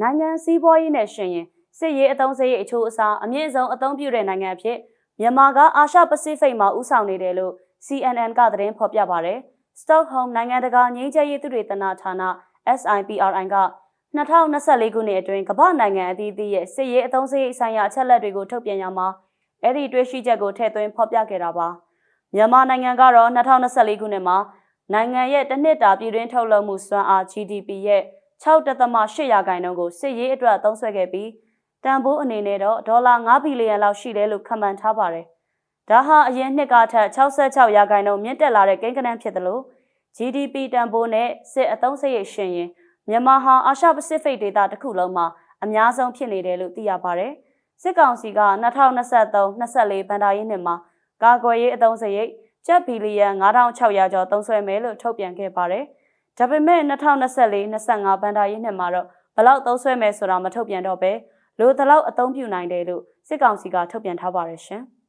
နိုင်ငံစည်းပွားရေးနဲ့ရှင်ရင်စစ်ရေးအသုံးစရိတ်အချိုးအစားအမြင့်ဆုံးအသုံးပြုတဲ့နိုင်ငံအဖြစ်မြန်မာကအာရှပစိဖိတ်မှာဥဆောင်နေတယ်လို့ CNN ကသတင်းဖော်ပြပါတယ်။ Stockholm နိုင်ငံတကာငြိမ်းချမ်းရေးသုတေသနဌာန SIPRI က2024ခုနှစ်အတွင်းကမ္ဘာနိုင်ငံအသီးသီးရဲ့စစ်ရေးအသုံးစရိတ်ဆိုင်ရာအချက်အလက်တွေကိုထုတ်ပြန်ရမှာအဲ့ဒီတွေ့ရှိချက်ကိုထည့်သွင်းဖော်ပြခဲ့တာပါမြန်မာနိုင်ငံကတော့2024ခုနှစ်မှာနိုင်ငံရဲ့တစ်နှစ်တာပြည်တွင်းထုတ်လုပ်မှုစွမ်းအား GDP ရဲ့ 6.8ရာခိုင်နှုန်းကိုစစ်ရေးအတွက်သုံးစွဲခဲ့ပြီးတန်ဖိုးအနေနဲ့တော့ဒေါ်လာ9ဘီလီယံလောက်ရှိတယ်လို့ခန့်မှန်းထားပါတယ်။ဒါဟာအရင်နှစ်ကထက်66ရာခိုင်နှုန်းမြင့်တက်လာတဲ့ကိန်းဂဏန်းဖြစ်တယ်လို့ GDP တန်ဖိုးနဲ့စစ်အသုံးစရိတ်ရှင်ရင်မြန်မာဟာအာရှပစိဖိတ်ဒေသတစ်ခုလုံးမှာအများဆုံးဖြစ်နေတယ်လို့သိရပါတယ်။စစ်ကောင်စီက2023-24ဘဏ္ဍာရေးနှစ်မှာကာကွယ်ရေးအသုံးစရိတ်ကျပ်ဘီလီယံ9600ကျော်သုံးစွဲမယ်လို့ထုတ်ပြန်ခဲ့ပါတယ်။ ဒါပေမဲ့2024-25ဘဏ္ဍာရေးနှစ်မှာတော့ဘလောက်သုံးစွဲမယ်ဆိုတာမထုတ်ပြန်တော့ပဲလိုသလောက်အသုံးပြုနိုင်တယ်လို့စစ်ကောင်စီကထုတ်ပြန်ထားပါတယ်ရှင်။